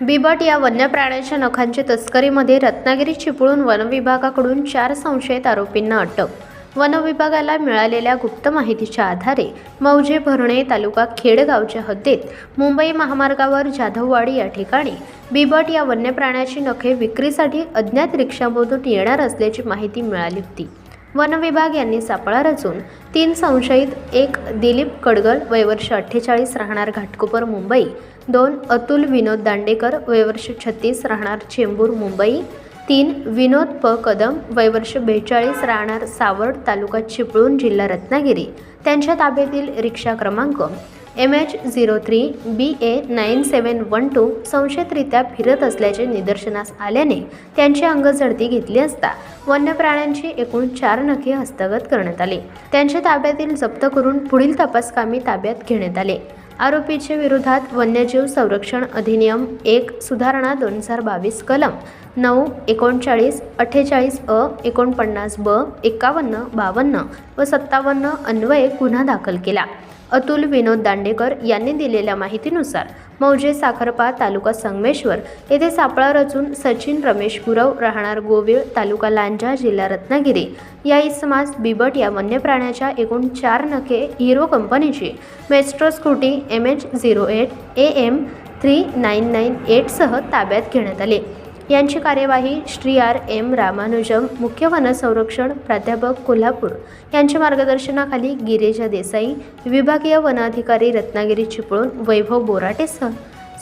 बिबट या वन्य प्राण्यांच्या नखांची तस्करीमध्ये रत्नागिरी चिपळूण वनविभागाकडून चार संशयित आरोपींना अटक. वनविभागाला मिळालेल्या गुप्त माहितीच्या आधारे मौजे भरणे तालुका खेडगावच्या हद्दीत मुंबई महामार्गावर जाधववाडी या ठिकाणी बिबट या वन्य प्राण्याची नखे विक्रीसाठी अज्ञात रिक्षामधून येणार असल्याची माहिती मिळाली होती. वन विभाग यांनी सापळा रचून तीन संशयित एक दिलीप कडगल वयवर्ष अठ्ठेचाळीस राहणार घाटकोपर मुंबई दोन अतुल विनोद दांडेकर वयवर्ष छत्तीस राहणार चेंबूर मुंबई तीन विनोद प कदम वयवर्ष बेचाळीस राहणार सावर्ड तालुका चिपळूण जिल्हा रत्नागिरी. त्यांच्या ताब्यातील रिक्षा क्रमांक M H zero three B A nine seven one two संशयितरित्या फिरत असल्याचे निदर्शनास आल्याने त्यांची अंगझडती घेतली असता वन्य प्राण्यांची एकूण चार नखे हस्तगत करण्यात आली. त्यांच्या ताब्यातील जप्त करून पुढील तपासकामी ताब्यात घेण्यात आले. आरोपीच्या विरोधात वन्यजीव संरक्षण अधिनियम एक सुधारणा दोन हजार बावीस कलम नऊ एकोणचाळीस अठ्ठेचाळीस अ एकोणपन्नास ब एकावन्न बावन्न व सत्तावन्न अन्वये गुन्हा दाखल केला. अतुल विनोद दांडेकर यांनी दिलेल्या माहितीनुसार मौजे साखरपा तालुका संगमेश्वर. येथे सापळा रचून सचिन रमेश गुरव राहणार गोविळ तालुका लांजा जिल्हा रत्नागिरी. या इसमास बिबट या वन्य प्राण्याच्या एकूण चार नखे हिरो कंपनीची. Maestro scooty M H zero eight A M three nine nine एटसह ताब्यात घेण्यात आले. यांची कार्यवाही श्री आर एम रामानुजम मुख्य वनसंरक्षण प्राध्यापक कोल्हापूर यांच्या मार्गदर्शनाखाली गिरीजा देसाई विभागीय वनाधिकारी रत्नागिरी चिपळूण वैभव बोराटेसह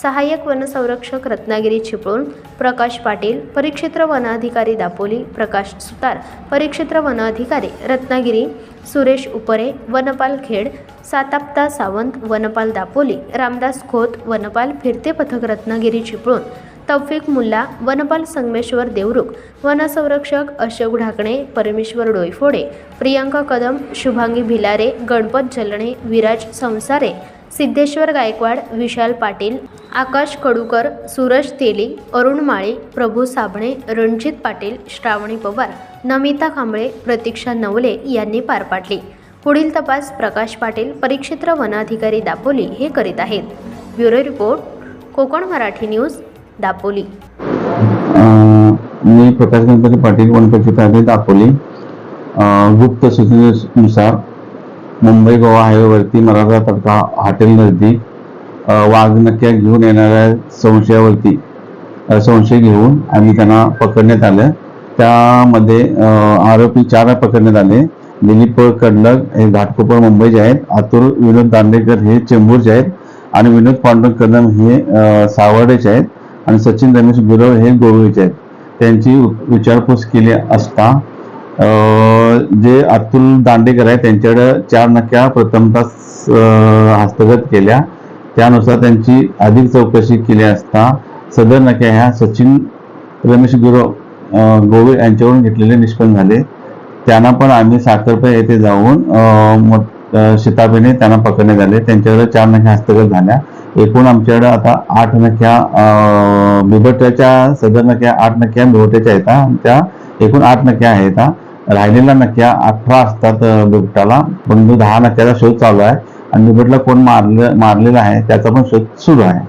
सहाय्यक वनसंरक्षक रत्नागिरी चिपळूण प्रकाश पाटील परिक्षेत्र वनाधिकारी दापोली प्रकाश सुतार परिक्षेत्र वनाधिकारी रत्नागिरी सुरेश उपरे वनपाल खेड साताप्ता सावंत वनपाल दापोली रामदास खोत वनपाल फिरते पथक रत्नागिरी चिपळूण तौफिक मुल्ला वनपाल संगमेश्वर देवरुख वनसंरक्षक अशोक ढाकणे परमेश्वर डोईफोडे प्रियांका कदम शुभांगी भिलारे गणपत जलणे विराज संसारे सिद्धेश्वर गायकवाड विशाल पाटील आकाश कडूकर सूरज तेली अरुण माळी प्रभू साबणे रणजित पाटील श्रावणी पवार नमिता कांबळे प्रतीक्षा नवले यांनी पार पाडली. पुढील तपास प्रकाश पाटील परिक्षेत्र वनाधिकारी दापोली हे करीत आहेत. Bureau report Konkan Marathi news Dapoli. मी प्रकाश गणपती पाटील वनपक्षी प्राधिकारी दापोली. गुप्त सूचनेनुसार मुंबई गोवा हायवेवरती मराठा तडका हॉटेल नजदीक वाघनक्या घेऊन येणाऱ्या संशयावरती संशय घेऊन आम्ही त्यांना पकडण्यात आलं. त्यामध्ये आरोपी चार पकडण्यात आले. दिलीप कडलक हे घाटकोपर मुंबईचे आहेत. अतुल विनोद दांडेकर हे चेंबूरचे आहेत. आणि विनोद पांडुरंग कदम हे सावर्डेचे आहेत. आणि सचिन रमेश गुरव हे गोवेचे आहेत. त्यांची विचारपूस केली असता जे अतुल दांडेकर आहे त्यांच्याकडे चार नक्या प्रथमतः हस्तगत केल्या. त्यानुसार त्यांची अधिक चौकशी केली असता सदर नक्या ह्या सचिन रमेश गुरव गोवे यांच्याकडून घेतलेले निष्पन्न झाले. त्यांना पण आम्ही साखरपे येथे जाऊन शिताबीने त्यांना पकडण्यात आले. त्यांच्याकडे चार नख्या हस्तगत झाल्या. एकूण आमच्याकडे आता आठ नख्या बिबट्याच्या सदर नख्या आठ नख्या बिबट्याच्या आहेत त्या एकूण आठ नख्या आहेत राहिलेल्या नख्या अठरा असतात बिबटाला पण दहा नख्याचा शोध चालू आहे. आणि बिबटला कोण मारलं मारलेला आहे त्याचा पण शोध सुरू आहे.